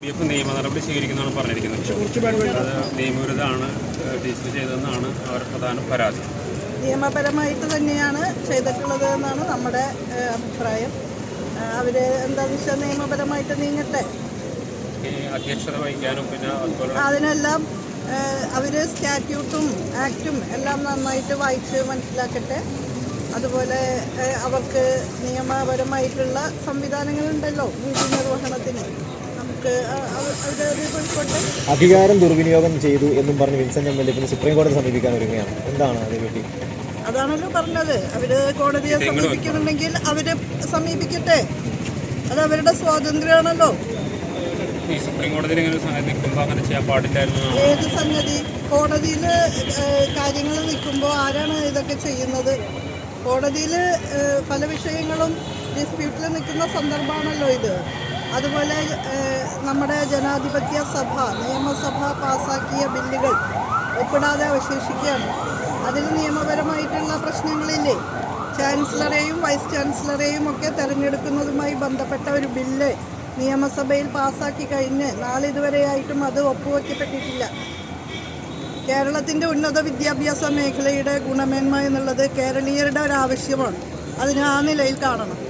P F നിയമ നടപടി സ്വീകരിക്കുന്നതാണ് പറഞ്ഞിരിക്കുന്നത്. അത് നിയമവിരുദ്ധമാണ് രജിസ്റ്റർ ചെയ്തതെന്നാണ് അവരുടെ പ്രധാന പരാതി. നിയമപരമായിട്ട് തന്നെയാണ് ചെയ്തിട്ടുള്ളത് എന്നാണ് നമ്മുടെ അഭിപ്രായം. അവർ എന്താ വെച്ചാൽ നിയമപരമായിട്ട് നീങ്ങട്ടെ? അധ്യക്ഷത വഹിക്കാനും പിന്നെ അതിനെല്ലാം അവർ സ്റ്റാറ്റ്യൂട്ടും ആക്റ്റും എല്ലാം നന്നായിട്ട് വായിച്ച് മനസ്സിലാക്കട്ടെ. അതുപോലെ അവർക്ക് നിയമപരമായിട്ടുള്ള സംവിധാനങ്ങളുണ്ടല്ലോ നീതി നിർവഹണത്തിന്. അധികാരം ദുർവിനിയോഗം ചെയ്തു എന്നും പറഞ്ഞ് വിൻസെന്റ് എം എൽ എ പിന്നെ സുപ്രീം കോടതി സമീപിക്കാൻ ഒരുങ്ങുകയാണ്. എന്താണ് അതേപറ്റി അതാണല്ലോ പറഞ്ഞത്. അവർ കോടതിയെ സമീപിക്കുന്നുണ്ടെങ്കിൽ അവർ സമീപിക്കട്ടെ. അത് അവരുടെ സ്വാതന്ത്ര്യമാണല്ലോ. ഈ സുപ്രീം കോടതിയിൽ ഇങ്ങനെ ഒരു നിൽക്കുമ്പോൾ അങ്ങനെ ചെയ്യാൻ പാടില്ലായിരുന്നു ഏത് സംഗതി? കോടതിയിൽ കാര്യങ്ങൾ നിൽക്കുമ്പോൾ ആരാണ് ഇതൊക്കെ ചെയ്യുന്നത്? കോടതിയിൽ പല വിഷയങ്ങളും ഡിസ്പ്യൂട്ടിൽ നിൽക്കുന്ന സന്ദർഭമാണല്ലോ ഇത്. അതുപോലെ നമ്മുടെ ജനാധിപത്യ സഭ നിയമസഭ പാസാക്കിയ ബില്ലുകൾ ഒപ്പിടാതെ അവശേഷിക്കുകയാണ്. അതിൽ നിയമപരമായിട്ടുള്ള പ്രശ്നങ്ങളില്ലേ? ചാൻസലറെയും വൈസ് ചാൻസലറെയും ഒക്കെ തെരഞ്ഞെടുക്കുന്നതുമായി ബന്ധപ്പെട്ട ഒരു ബില്ല് നിയമസഭയിൽ പാസാക്കി കഴിഞ്ഞ് നാളിതുവരെയായിട്ടും അത് ഒപ്പുവെക്കപ്പെട്ടിട്ടില്ല. കേരളത്തിന്റെ ഉന്നത വിദ്യാഭ്യാസ മേഖലയുടെ ഗുണമേന്മ എന്നുള്ളത് കേരളീയരുടെ ഒരു ആവശ്യമാണ് അതിനെ ആ നിലയിൽ കാണണം.